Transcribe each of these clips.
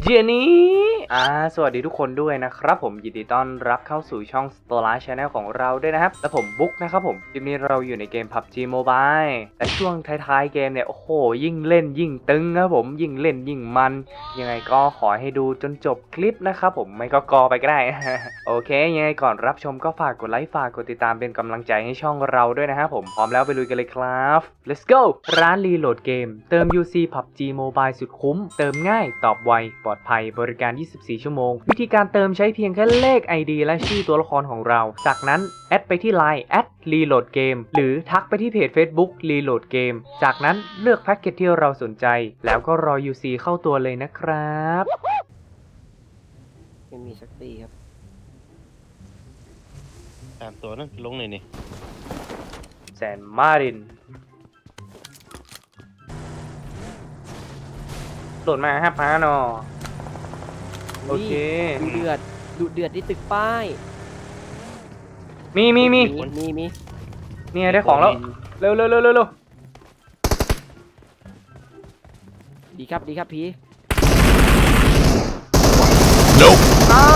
เจนี้ อ่า สวัสดีทุกคนด้วยนะครับผมยินดีต้อนรับเข้าสู่ช่อง s t o r a Channel ของเราด้วยนะครับ และผมบุ๊กนะครับผมคลิปนี้เราอยู่ในเกม PUBG Mobile และช่วงท้ายๆเกมเนี่ย โอ้โห ยิ่งเล่นยิ่งตึงครับผม ยิ่งเล่นยิ่งมัน ยังไงก็ขอให้ดูจนจบคลิปนะครับผม ไม่ก็กอไปก็ได้ โอเค ยังไงก่อนรับชมก็ฝากกดไลค์ ฝากกดติดตามเป็นกำลังใจให้ช่องเราด้วยนะครับผม พร้อมแล้วไปลุยกันเลยครับ let's go ร้านรีโหลดเกม เติม UC PUBG Mobile สุดคุ้ม เติมง่าย ตอบไวปลอดภัยบริการ 24 ชั่วโมง วิธีการเติมใช้เพียงแค่เลข ID และชื่อตัวละครของเรา จากนั้น แอดไปที่ Line แอดรีโหลดเกมหรือทักไปที่เพจ Facebook รีโหลดเกมจากนั้นเลือกแพ็กเกจที่เราสนใจ แล้วก็รอ UC เข้าตัวเลยนะครับไม่มีสักตีครับตามตัวนั่นลงเลยนี่แซนมารินโหลดมาห้าพันอ โอเค ดูเดือดดูเดือดที่ตึกป้ายมีมีมีมีมีเนี่ยได้ของแล้ว เร็วเร็วเร็วเร็วเร็วดีครับดีครับพี่เอ้า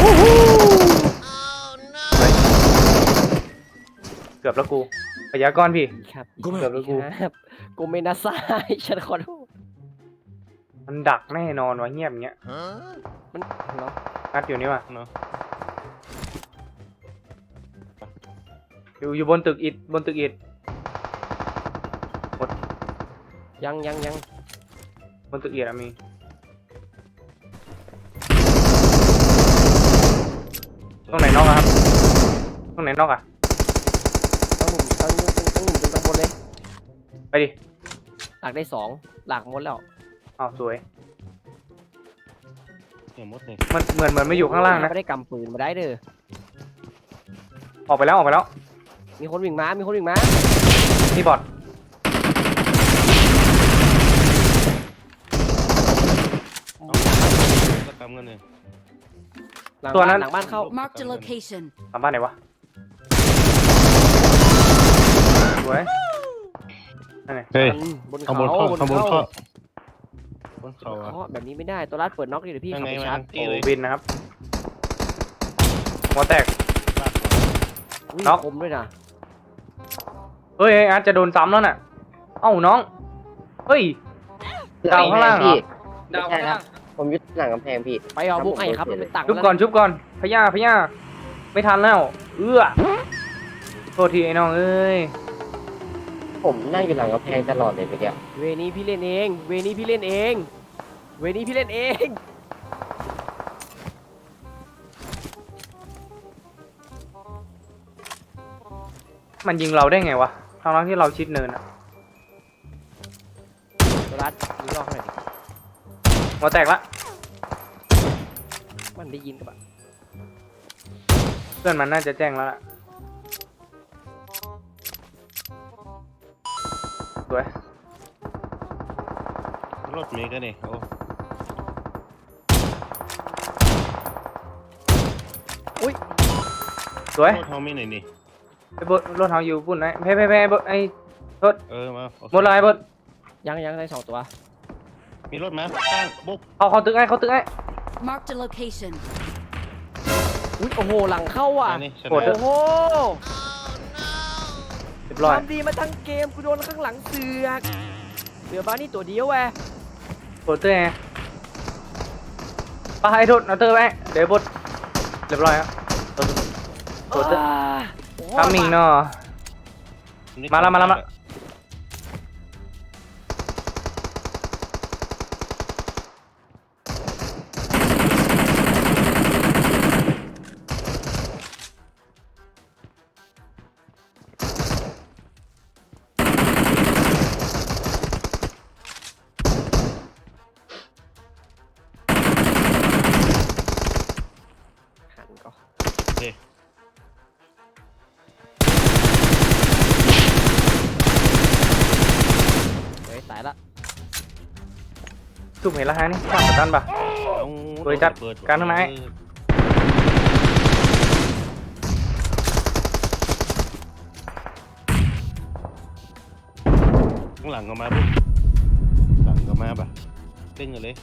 วู้ฮู้เฮ้ยเกือบแล้วกูพยากรณ์พี่ ดีครับกูไม่แบบเลยกูดีครับกูไม่น่าซ้ายฉันขอโทษ มันดักแน่นอนวะเงียบอย่างเงี้ยมันเนาะนัดอยู่นี่ว่ะเนาะอยู่อยู่บนตึกอิฐบนตึกอิฐยังยังยังบนตึกอิฐอะมีตรงไหนนอกอะครับตรงไหนนอกอะต้องหนุ่มต้องหนุ่มต้องหนุ่มต้องบนเลยไปดิหลักได้สองหลักหมดแล้ว อ้าวสวย เนี่ยมดเลยมันเหมือนเหมือนไม่อยู่ข้างล่างนะ ไม่ได้กำปืนมาได้เด้อ ออกไปแล้วออกไปแล้ว มีคนวิ่งมา มีคนวิ่งมา นี่บอทก็กำเงินเลยหลังบ้านหลังบ้านเข้า Marked a location. ทำบ้านไหนวะสวยนั่นไงเฮ้ย บนข้าเขางบนเข้าข้างบนเข้าบ นบเขานอะเขาแบบนี้ไม่ได้ตัวรัดเปิดน็อกดิเดี๋ยวพี่ยังขับไงไปมาชาร์จที่เลยโอ้บินนะครับหัวแตกอุ้ยน็อก คมด้วยนะเฮ้ยอาร์ตจะโดนซ้ำแล้วน่ะ เอ้าน้อง เฮ้ย ดาวข้างล่างเหรอดาวข้างล่างผมยึดหลังกำแพงพี่ ไปเอาบุกไอ้ครับมันเป็นตังค์ชุบแล้วก่อนชุบก่อนพะย่าพะย่าไม่ทันแล้ว เอื้อโทษทีไอ้น้องเอ้ย ผมนั่งอยู่หลังกำแพงตลอดเลยเมื่อกี้เวนี้พี่เล่นเอง เวนี้พี่เล่นเอง เวนี้พี่เล่นเอง มันยิงเราได้ไงวะทั้งๆที่เราชิดเนินอะตัวรัดยิงรอบหน่อยดิหัวแตกละ มันได้ยินกับอะเพื่อนมันน่าจะแจ้งแล้วล่ะสวย รถเมย์ก็เนี่ยโอ้ สวยรถเฮามีหน่อยนี่ไอ้บดรถเฮาอยู่ปุ่นไอ้แพ้แพ้แพ้บดไอ้เออมาโอเคหมดเลยบดยังยังได้สองตัว มีรถมาตั้งบุ๊กเขาเขาตึกไอ้เขาตึกไอ้ Marked a location. อุ้ยโอ้โหหลังเข้าอะ อันนี้ชโหดนะเถอะโอ้โหเรียบร้อย ทำดีมาทั้งเกมกูโดนข้างหลังเสือกเหลือบ้านนี่ตัวเดียวแหวะโหดเตอร์ไงไปให้โทษเอาเตอร์ไว้เดี๋ยวบดเรียบร้อยครับ โหดเตอร์โอ้โหทำมิงเนาะ มาแล้วมาแล้วมา หันก่อน chụp mấy là hai này khoảng tan bà tôi chặt cán hôm nay cũng lằng mà bút lằng mà bà tên người đấy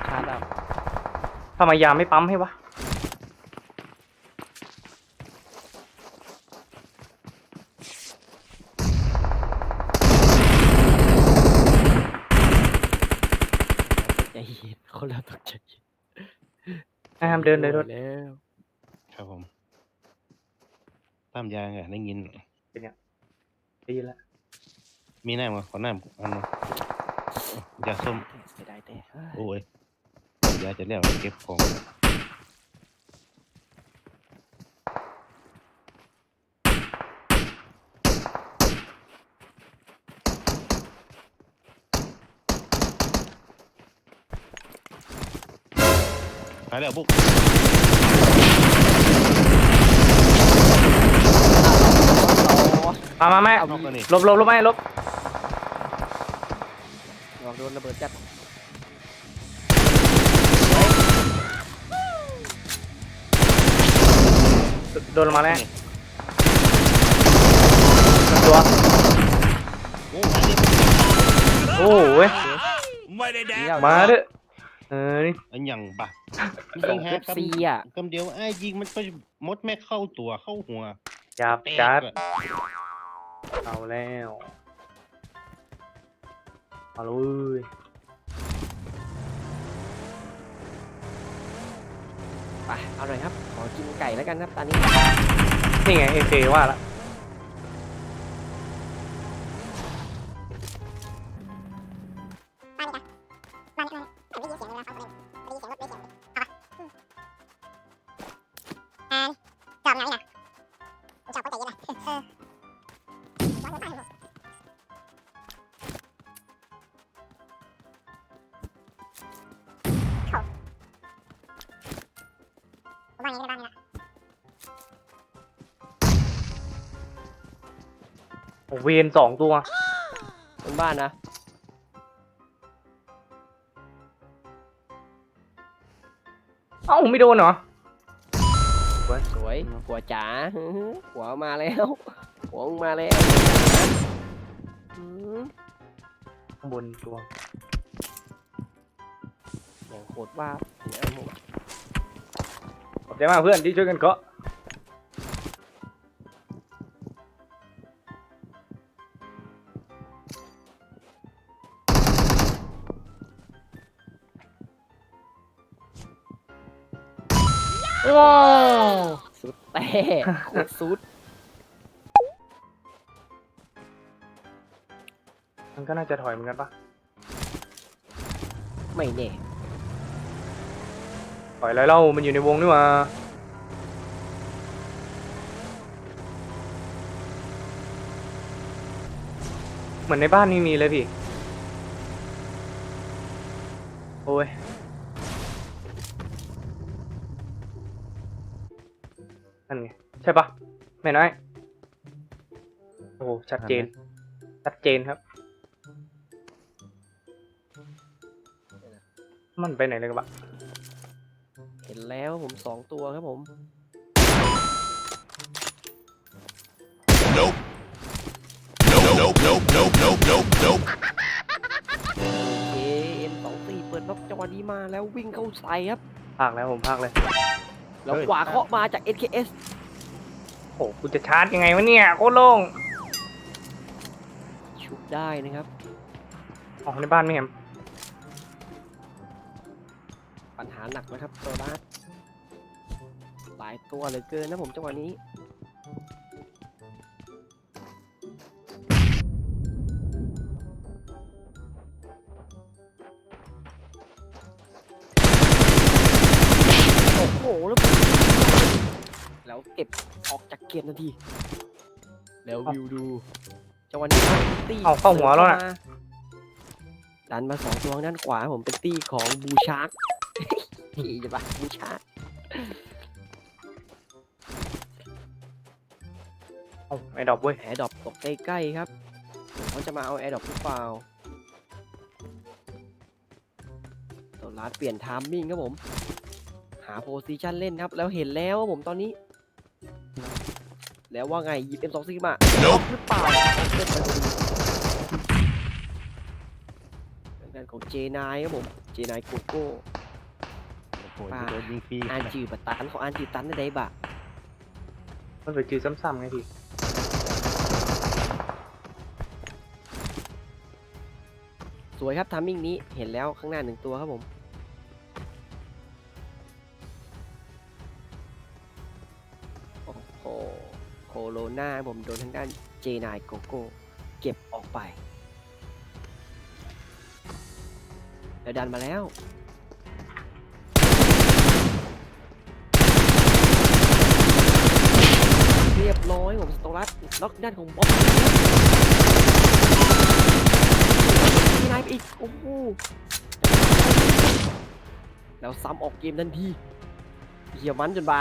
khá đạp ทำไมยาไม่ปั๊มให้วะามเดินเลยรถแล้วครับผมตามยางอะได้ยินดีแล้วมีหน้ามาขอหน้าอันมายาส้มเสียดายแต่ โอ้ยยาจะเลี้ยวเก็บของ ไปแล้วบุ๊กมามาแม่เข้ากันนี่ลบลบลบไม่ลบลองโดนระเบิดจัดโดนลงมาแล้วตัวโอ้มาดิโอ้โหยเดี๋ยวมาเด้อ เออนี่อันยังบะสองเอฟซีอะคำเดียวไอ้ยิงมันก็มดแม่เข้าตัวเข้าหัวจับแตกจัด อะเอาแล้ว เอาเลยไปเอาหน่อยครับ ขอกินไก่แล้วกันครับตอนนี้ นี่ไงเอเว่าละ เวนสองตัว บนบ้านนะเอ้าไม่โดนเหรอ สวยหัวจ๋าฮึ่มหัวมาแล้วหัวมึงมาแล้วอืมข้างบนตัว อย่างโคตรว่าบเนี่ยผมขอบใจมากเพื่อนที่ช่วยกันเกาะ ว้าวสุดแต่โคตรสุด มันก็น่าจะถอยเหมือนกันปะไม่แน่ถอยอะไรเล่ามันอยู่ในวงนี่หว่าเหมือนในบ้านนี่มีเลยพี่ โอ้ย ช่ปะไม่น้อย โอ้โหชัดเจน ชัดเจนครับ มันไปไหนเลยกันปะเห็นแล้วผมสองตัวครับผมเอ็มสองสี่เปิดน็อกจังหวะนี้มาแล้ววิ่งเข้าใส่ครับ ภาคแล้วผมภาคเลย แล้วขวาเคาะมาจาก SKS โอ้กูจะชาร์จยังไงวะเนี่ยโคตรโล่งชุบได้นะครับออกในบ้านไม่เห็นปัญหาหนักนะครับโซลัสหลายตัวเหลือเกินนะผมจังหวะนี้โอ้โหแล้วผมแล้วเก็บ ออกจากเกมทันทีแล้ววิวดูจังหวะนี้ครับตี้เอาเข้าหัวแล้วน่ะมาดันมาสองตัวทางด้านขวาผมเป็นตี้ของบูชาร์กที่จะปะบูชาร์กเอาไอ้ดอกเว้ยแอร์ดรอปตกใกล้ๆครับเขาจะมาเอาแอร์ดรอปหรือเปล่าโซลาร์เปลี่ยนไทามมิ่งครับผม หาโพซิชันเล่นครับ แล้วเห็นแล้วว่าผมตอนนี้ แล้วว่าไงหยิบ M2 Sigma น็อกหรือเปล่าเล่นมาดูทางด้านของ J9 ครับผม J9 โกโก้โหจะโดนยิงฟรีอ่านจือบัตตันเขาอ่านจือตันได้บะมันไปจือซ้ำๆไงพี่สวยครับทามมิ่งนี้เห็นแล้วข้างหน้าหนึ่งตัวครับผม โคโรนาผมโดนทางด้านเจนายโกโก้เก็บออกไป แล้วดันมาแล้วเรียบร้อยผมสโตรัสล็อกด้านของบอบเจนายไปอีกโอ้โหแล้วซ้ำออกเกมทันทีเหี่ยมันจนบา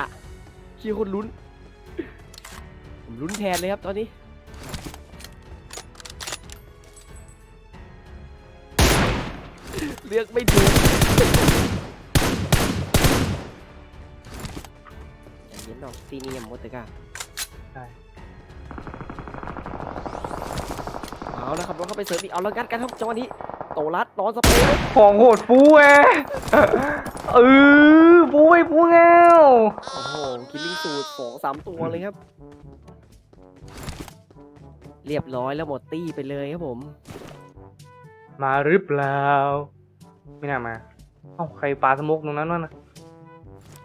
เชี่ยคนลุ้น ลุ้นแทนเลยครับตอนนี้เลือกไม่ถูกใจเย็นดอกซีเนียมโมเตกาใช่เอาแล้วครับรถเข้าไปเสริมอีกเอาแล้วงัดกันครับจังหวะนี้โตรัดนอนสเปรย์ของโหดปูแอเออปูไอ้ปูแงวโอ้โห คิลลิ่งสูตรสองสามตัวเลยครับ เรียบร้อยแล้วหมดตี้ไปเลยครับผม มาหรือเปล่า ไม่น่ามา เอ้าใครปาสมุกตรงนั้นวะนะ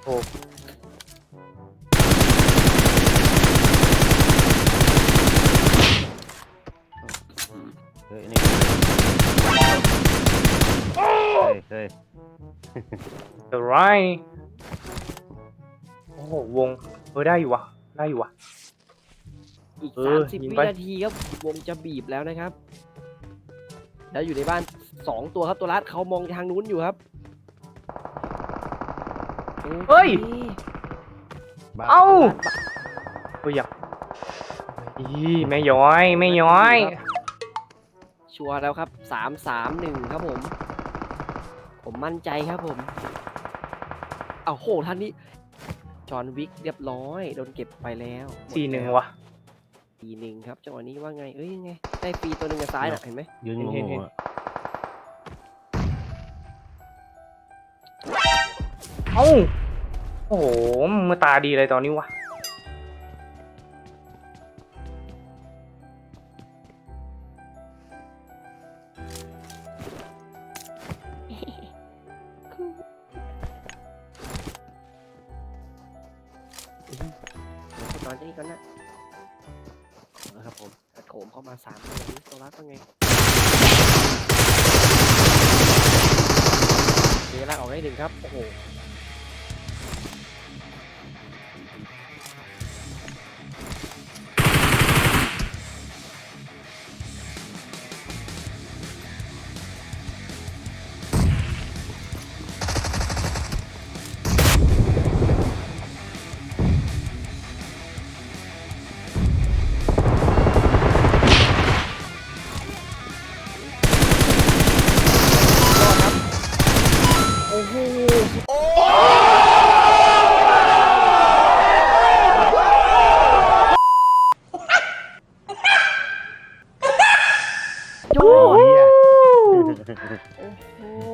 โอ้เฮ้ยนี่เฮ้ยเฮ้ยเดไรโอ้โหวงเออได้อยู่วะได้อยู่วะ อีกเอสาอมสิบยิงวิไป นาทีครับวงจะบีบแล้วนะครับ แล้วอยู่ในบ้านสองตัวครับตัวรัดเขามองทางนู้นอยู่ครับโอคเฮ้ยบ้าเอ้าเฮ้ยอยากอีไม่ย้อยไม่ย้อย ชัวร์แล้วครับสามสามหนึ่งครับผม ผมมั่นใจครับผม เอาโหท่านนี้ จอห์นวิกเรียบร้อย โดนเก็บไปแล้วมดสี่หนึ่งแล้ววะ สี่หนึ่งครับจังหวะนี้ว่าไงเอ้ยยังไงได้ฟรีตัวหนึ่งกับซ้ายน่ะเห็นไหม ยืนงเห็นงเห็นๆอะเอ้า โอ้โห มือตาดีเลยตอนนี้วะเดี๋ยวตอนนี้ก่อนนะามาสามตัวนี้ตัวรักเป็นไงเดลากออกได้หนึ่งครับ โอ้โห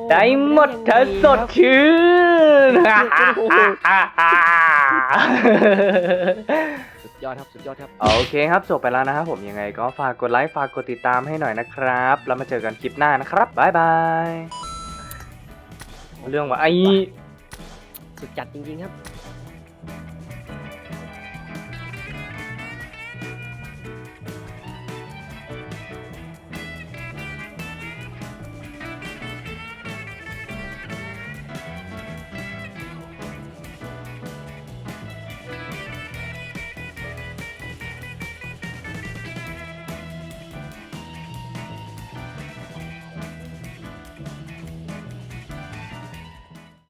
ได้หมดถ้าสดชื่นสุดยอดครับ สุดยอดครับ โอเคครับ จบไปแล้วนะครับผมยังไงก็ฝากกดไลค์ ฝากกดติดตามให้หน่อยนะครับ แล้วมาเจอกันคลิปหน้านะครับบ๊ายบาย เรื่องว่าไอ้สุดจัดจริงๆครับ